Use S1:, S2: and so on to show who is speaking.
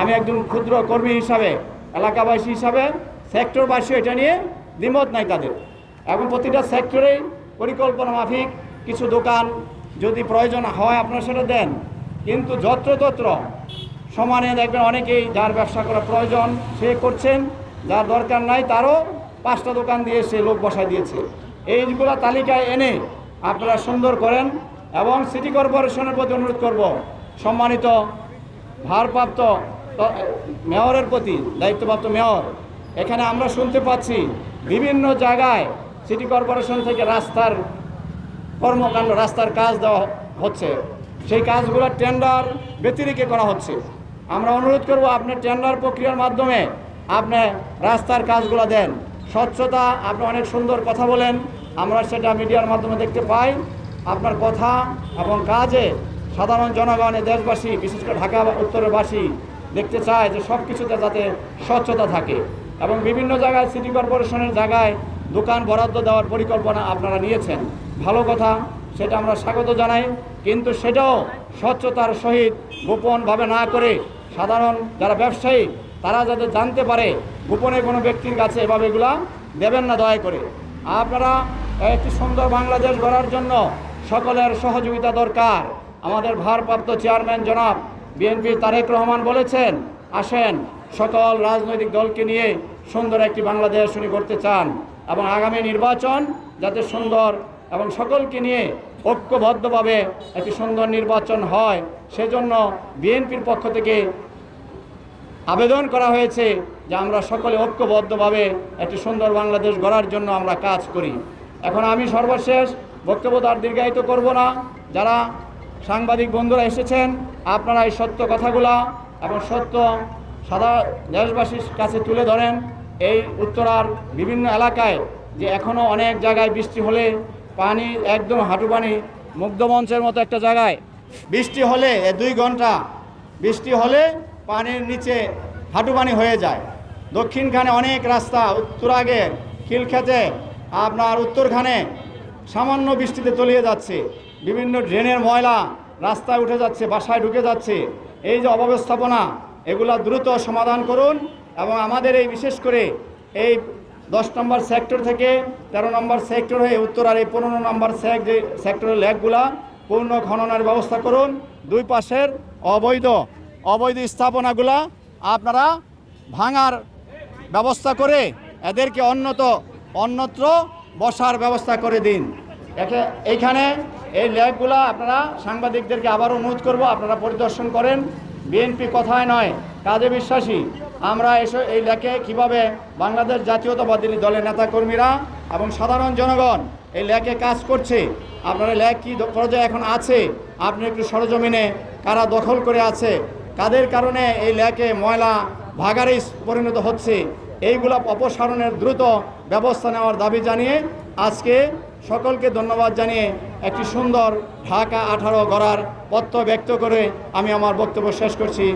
S1: আমি একজন ক্ষুদ্র কর্মী হিসাবে, এলাকাবাসী হিসাবে, সেক্টরবাসী এটা নিয়ে দ্বিমত নাই তাদের। এবং প্রতিটা সেক্টরেই পরিকল্পনা মাফিক, কিছু দোকান যদি প্রয়োজন হয় আপনারা সেটা দেন। কিন্তু যত্রতত্র সমানে দেখবেন অনেকেই যার ব্যবসা করা প্রয়োজন, সে করছেন, যার দরকার নাই তারও পাঁচটা দোকান দিয়ে সে লোক বসায় দিয়েছে। এইগুলো তালিকায় এনে আপনারা সুন্দর করেন এবং সিটি কর্পোরেশনের প্রতি অনুরোধ করব। সম্মানিত, ভারপ্রাপ্ত মেয়রের প্রতি, দায়িত্বপ্রাপ্ত মেয়র, এখানে আমরা শুনতে পাচ্ছি বিভিন্ন জায়গায় সিটি কর্পোরেশন থেকে রাস্তার কর্মকাণ্ড, রাস্তার কাজ দেওয়া হচ্ছে। সেই কাজগুলো টেন্ডার ব্যতিরিকে করা হচ্ছে। আমরা অনুরোধ করব আপনি টেন্ডার প্রক্রিয়ার মাধ্যমে আপনি রাস্তার কাজগুলো দেন। স্বচ্ছতা, আপনি অনেক সুন্দর কথা বলেন, আমরা সেটা মিডিয়ার মাধ্যমে দেখতে পাই। আপনার কথা এবং কাজে সাধারণ জনগণ, দেশবাসী, বিশেষ করে ঢাকা উত্তরের বাসী দেখতে চায় যে সব কিছুতে যাতে স্বচ্ছতা থাকে। এবং বিভিন্ন জায়গায় সিটি কর্পোরেশনের জায়গায় দোকান বরাদ্দ দেওয়ার পরিকল্পনা আপনারা নিয়েছেন। ভালো কথা, সেটা আমরা স্বাগত জানাই। কিন্তু সেটাও স্বচ্ছতার সহিত গোপনভাবে না করে সাধারণ যারা ব্যবসায়ী, তারা যাতে জানতে পারে, গোপনে কোনো ব্যক্তির কাছে এভাবে এগুলা দেবেন না দয়া করে। আপনারা একটি সুন্দর বাংলাদেশ গড়ার জন্য সকলের সহযোগিতা দরকার। আমাদের ভারপ্রাপ্ত চেয়ারম্যান জনাব বিএনপির তারেক রহমান বলেছেন, আসেন, সকল রাজনৈতিক দলকে নিয়ে সুন্দর একটি বাংলাদেশ উনি করতে চান এবং আগামী নির্বাচন যাতে সুন্দর এবং সকলকে নিয়ে ঐক্যবদ্ধভাবে একটি সুন্দর নির্বাচন হয়, সেজন্য বিএনপির পক্ষ থেকে আবেদন করা হয়েছে যে আমরা সকলে ঐক্যবদ্ধভাবে একটি সুন্দর বাংলাদেশ গড়ার জন্য আমরা কাজ করি। এখন আমি সর্বশেষ বক্তব্য তার দীর্ঘায়িত করব না। যারা সাংবাদিক বন্ধুরা এসেছেন আপনারা এই সত্য কথাগুলা এবং সত্য সাদা দেশবাসীর কাছে তুলে ধরেন। এই উত্তরার বিভিন্ন এলাকায় যে এখনও অনেক জায়গায় বৃষ্টি হলে পানি একদম হাঁটু পানি মুগ্ধমঞ্চের মতো একটা জায়গায় বৃষ্টি হলে এ দুই ঘণ্টা বৃষ্টি হলে পানির নিচে হাঁটু পানি হয়ে যায়। দক্ষিণখানে অনেক রাস্তা, উত্তরাগে খিলক্ষেতে আপনার উত্তরখানে সামান্য বৃষ্টিতে তলিয়ে যাচ্ছে। বিভিন্ন ড্রেনের ময়লা রাস্তায় উঠে যাচ্ছে, বাসায় ঢুকে যাচ্ছে। এই যে অব্যবস্থাপনা, এগুলা দ্রুত সমাধান করুন এবং আমাদের এই বিশেষ করে এই দশ নম্বর সেক্টর থেকে তেরো নম্বর সেক্টর হয়ে উত্তরার এই পনেরো নম্বর সেক যে সেক্টরের ল্যাকগুলা পূর্ণ খননের ব্যবস্থা করুন। দুই পাশের অবৈধ অবৈধ স্থাপনাগুলা আপনারা ভাঙার ব্যবস্থা করে এদেরকে অন্যত, অন্যত্র বসার ব্যবস্থা করে দিন। এইখানে এই ল্যাবগুলা আপনারা সাংবাদিকদেরকে আবার অনুরোধ করব, আপনারা পরিদর্শন করেন। বিএনপি কথায় নয়, কাজে বিশ্বাসী। আমরা এসে এই লেকে কীভাবে বাংলাদেশ জাতীয়তাবাদী দলের নেতাকর্মীরা এবং সাধারণ জনগণ এই লেকে কাজ করছে, আপনারা লেক কী পর্যায়ে এখন আছে, আপনি একটু সরজমিনে কারা দখল করে আছে, কাদের কারণে এই লেকে ময়লা ভাগারে পরিণত হচ্ছে, এইগুলা অপসারণের দ্রুত ব্যবস্থা নেওয়ার দাবি জানিয়ে আজকে সকলকে ধন্যবাদ জানিয়ে একটি সুন্দর ঢাকা আঠারো গড়ার পত্র ব্যক্ত করে আমি আমার বক্তব্য শেষ করছি।